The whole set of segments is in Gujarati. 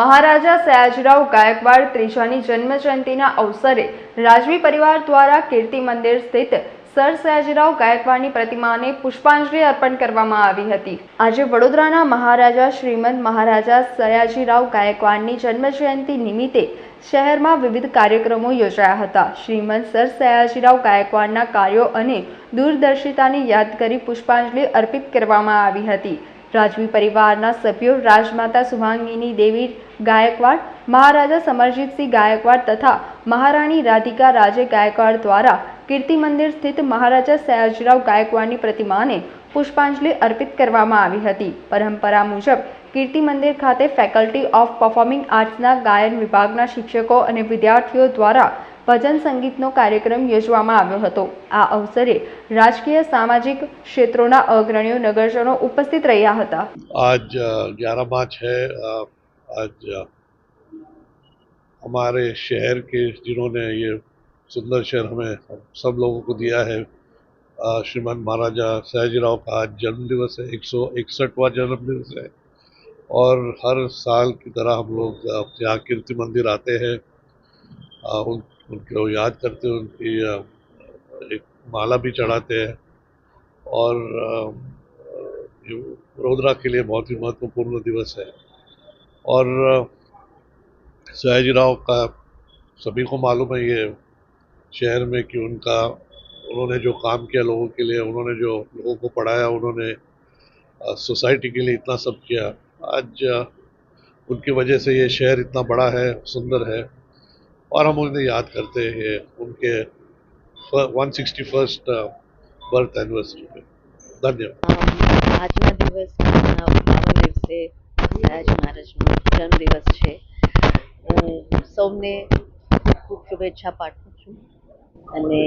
મહારાજા સયાજીરાવ ગાયકવાડ ત્રીજાની જન્મજયંતિના અવસરે રાજવી પરિવાર દ્વારા કીર્તિ મંદિર સ્થિત સર સયાજીરાવ ગાયકવાડની પ્રતિમાને પુષ્પાંજલિ અર્પણ કરવામાં આવી હતી. આજે વડોદરાના મહારાજા શ્રીમંત મહારાજા સયાજીરાવ ગાયકવાડની જન્મજયંતિ નિમિત્તે શહેરમાં વિવિધ કાર્યક્રમો યોજાયા હતા. શ્રીમંત સર સયાજીરાવ ગાયકવાડના કાર્યો અને દૂરદર્શિતાને યાદ કરી પુષ્પાંજલિ અર્પિત કરવામાં આવી હતી. રાજવી પરિવારના સભ્યો રાજમાતા સુભાંગીની દેવી ગાયકવાડ, મહારાજા સમરજીતસિંહ ગાયકવાડ તથા મહારાણી રાધિકા રાજે ગાયકવાડ દ્વારા કીર્તિ મંદિર સ્થિત મહારાજા સયાજીરાવ ગાયકવાડની પ્રતિમાને પુષ્પાંજલિ અર્પિત કરવામાં આવી હતી. પરંપરા મુજબ, કીર્તિ મંદિર ખાતે ફેકલ્ટી ઓફ પરફોર્મિંગ આર્ટ્સના ગાયન વિભાગના શિક્ષકો અને વિદ્યાર્થીઓ દ્વારા ભજન સંગીતનો કાર્યક્રમ યોજવામાં આવ્યો હતો આ અવસરે રાજકીય સામાજિક ક્ષેત્રોના અગ્રણીઓ નગરજનો ઉપસ્થિત રહ્યા હતા आज ग्यारह मार्च है अ, आज अ, हमारे शहर के जिन्होंने ये सुंदर शहर हमें हम सब लोगों को दिया है अ, श्रीमान महाराजा सयाजीराव का आज जन्म दिवस है एक सौ इकसठवा जन्म दिवस है और हर साल की तरह हम लोग अ, यहाँ कीर्ति मंदिर आते हैं अ, उन उनको याद करते हैं, उनकी एक माला भी चढ़ाते हैं। और वडोदरा के लिए बहुत ही महत्वपूर्ण दिवस है। और सयाजी राव का, सभी को मालूम है ये शहर में कि उनका, उन्होंने जो काम किया लोगों के लिए, उन्होंने जो लोगों को पढ़ाया, उन्होंने सोसाइटी के लिए इतना सब किया। आज उनकी वजह से ये शहर इतना बड़ा है, सुंदर है। और हम उन्हें याद करते हैं उनके one sixty first birth anniversary पे धन्यवाद આજના દિવસના પરમ દિવસે સયાજી મહારાજનો જન્મદિવસ છે હું સૌને ખૂબ ખૂબ શુભેચ્છા પાઠવું છું અને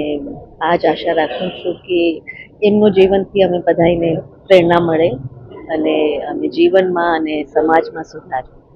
આ જ આશા રાખું છું કે એમનું જીવનથી અમે બધાને પ્રેરણા મળે અને અમે જીવનમાં અને સમાજમાં સુધાર